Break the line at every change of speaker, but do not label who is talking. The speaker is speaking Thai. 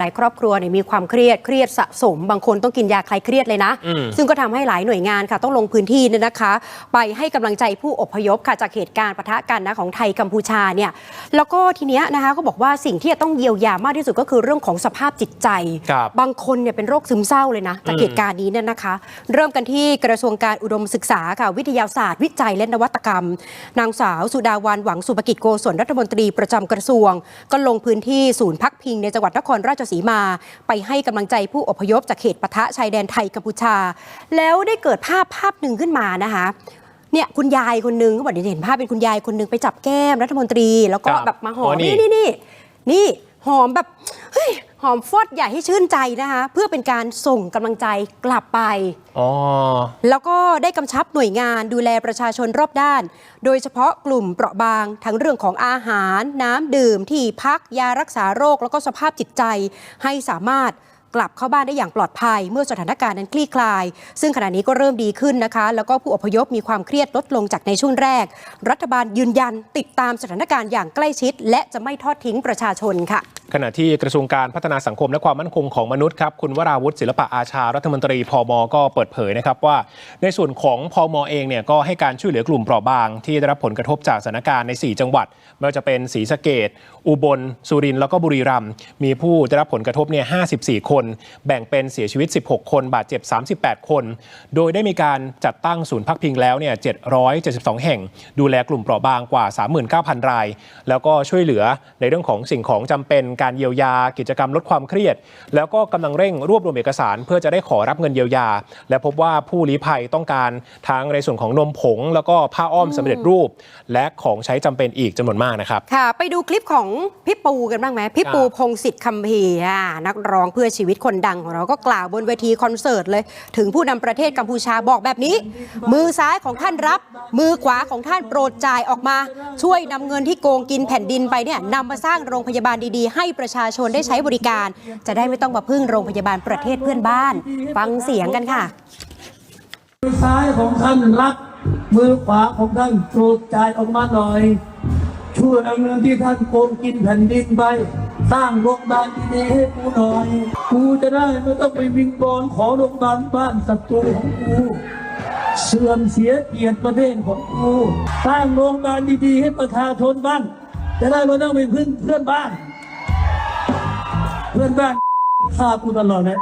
หลายครอบครัวเนี่ยมีความเครียดเครียดสะสม บางคนต้องกินยาคลายเครียดเลยนะ
อืม
ซึ่งก็ทำให้หลายหน่วยงานค่ะ ต้องลงพื้นที่เนี่ยนะคะ ไปให้กำลังใจผู้อพยพค่ะจากเหตุการณ์ปะทะกันนะของไทยกัมพูชาเนี่ยแล้วก็ทีเนี้ยนะคะก็บอกว่าสิ่งที่จะต้องเยียวยามากที่สุดก็คือเรื่องของสภาพจิตใจ
ครับ
บางคนเนี่ยเป็นโรคซึมเศร้าเลยนะจาก
อืม
เหตุการณ์นี้เนี่ยนะคะ เริ่มกันที่กระทรวงการอุดมศึกษาค่ะวิทยาศาสตร์ วิจัยและนวัตกรรม นางสาวสุดาวันหวังสุภกิจโกศลรัฐมนตรีประจำกระทรวง ก็ลงพื้นที่ศูนย์พักพิงในจังหวัดนครราชสีมา ไปให้กำลังใจผู้อพยพจากเขตปะทะชายแดนไทยกัมพูชา แล้วได้เกิดภาพภาพหนึ่งขึ้นมานะคะเนี่ยคุณยายคนหนึงก็บอกเดี๋ยวจะเห็นภาพเป็นคุณยายคนหนึงไปจับแก้มรัฐมนตรี แล้วก็
ครับ
แบบมาหอ
อ๋
ม
อนี่
นี่นี่นี่นี่หอมแบบเฮ้ย หอมฟอดใหญ่ให้ชื่นใจนะคะ เพื่อเป็นการส่งกำลังใจกลับไป
อ๋อ
แล้วก็ได้กำชับหน่วยงานดูแลประชาชนรอบด้าน โดยเฉพาะกลุ่มเปราะบาง ทั้งเรื่องของอาหาร น้ำดื่ม ที่พักยารักษาโรค แล้วก็สภาพจิตใจให้สามารถกลับเข้าบ้านได้อย่างปลอดภัย เมื่อสถานการณ์นั้นคลี่คลาย ซึ่งขณะนี้ก็เริ่มดีขึ้นนะคะ แล้วก็ผู้อพยพมีความเครียดลดลงจากในช่วงแรก รัฐบาลยืนยันติดตามสถานการณ์อย่างใกล้ชิด และจะไม่ทอดทิ้งประชาชนค่ะ
ขณะที่กระทรวงการพัฒนาสังคมและความมั่นคงของมนุษย์ครับคุณวราวุฒิศิลปะอาชารัฐมนตรีพมก็เปิดเผยนะครับว่า ในส่วนของพมเองเนี่ยก็ให้การช่วยเหลือกลุ่มเปราะบาง ที่ได้รับผลกระทบจากสถานการณ์ใน 4 จังหวัด ไม่ว่าจะเป็นศรีสะเกดอุบล สุรินทร์แล้วก็บุรีรัมย์มีผู้ได้รับผลกระทบเนี่ย 54 คน แบ่งเป็นเสียชีวิต 16 คนบาดเจ็บ 38 คน โดยได้มีการจัดตั้งศูนย์พักพิงแล้วเนี่ย 772 แห่ง ดูแลกลุ่มเปราะบางกว่า 39,000 ราย แล้วก็ช่วยเหลือในเรื่องของสิ่งของจำเป็นการเยียวยา กิจกรรมลดความเครียด แล้วก็กำลังเร่งรวบรวมเอกสาร เพื่อจะได้ขอรับเงินเยียวยา และพบว่าผู้ลี้ภัยต้องการทั้งในส่วนของนมผง แล้วก็ผ้าอ้อมสำเร็จรูป และของใช้จำเป็นอีกจำนวนมากนะครับ
ค่ะ ไปดูคลิปของพี่ปูกันบ้างไหมพี่ปู
ครับ
พงศิษฐ์คำพีร์อ่านักร้องเพื่อชีวิตคนดังของเราก็กล่าวบนเวทีคอนเสิร์ตเลย ถึงผู้นำประเทศกัมพูชาบอกแบบนี้ มือซ้ายของท่านรับ มือขวาของท่านโปรดจ่ายออกมา ช่วยนำเงินที่โกงกินแผ่นดินไปเนี่ยนำมาสร้างโรงพยาบาลดีๆ ให้ประชาชนได้ใช้บริการ จะได้ไม่ต้องมาพึ่งโรงพยาบาลประเทศเพื่อนบ้าน ฟังเสียงกันค่ะ
มือซ้ายของท่านรับมือขวาของท่านโปรดจ่ายออกมาหน่อย ช่วยเอาเงินที่ท่านโกงกินแผ่นดินไป สร้างโรงพยาบาลดีๆให้กูหน่อย กูจะได้ไม่ต้องไปวิงบอลขอโรงพยาบาลบ้านศัตรูของกูเสื่อมเสียเกียรติประเทศของกูสร้างโรงพยาบาลดีๆให้ประชาชนบ้างจะได้ไม่ต้องไปพึ่งเพื่อนบ้าน เพื่อนบ้านฆ่ากูตลอดนะ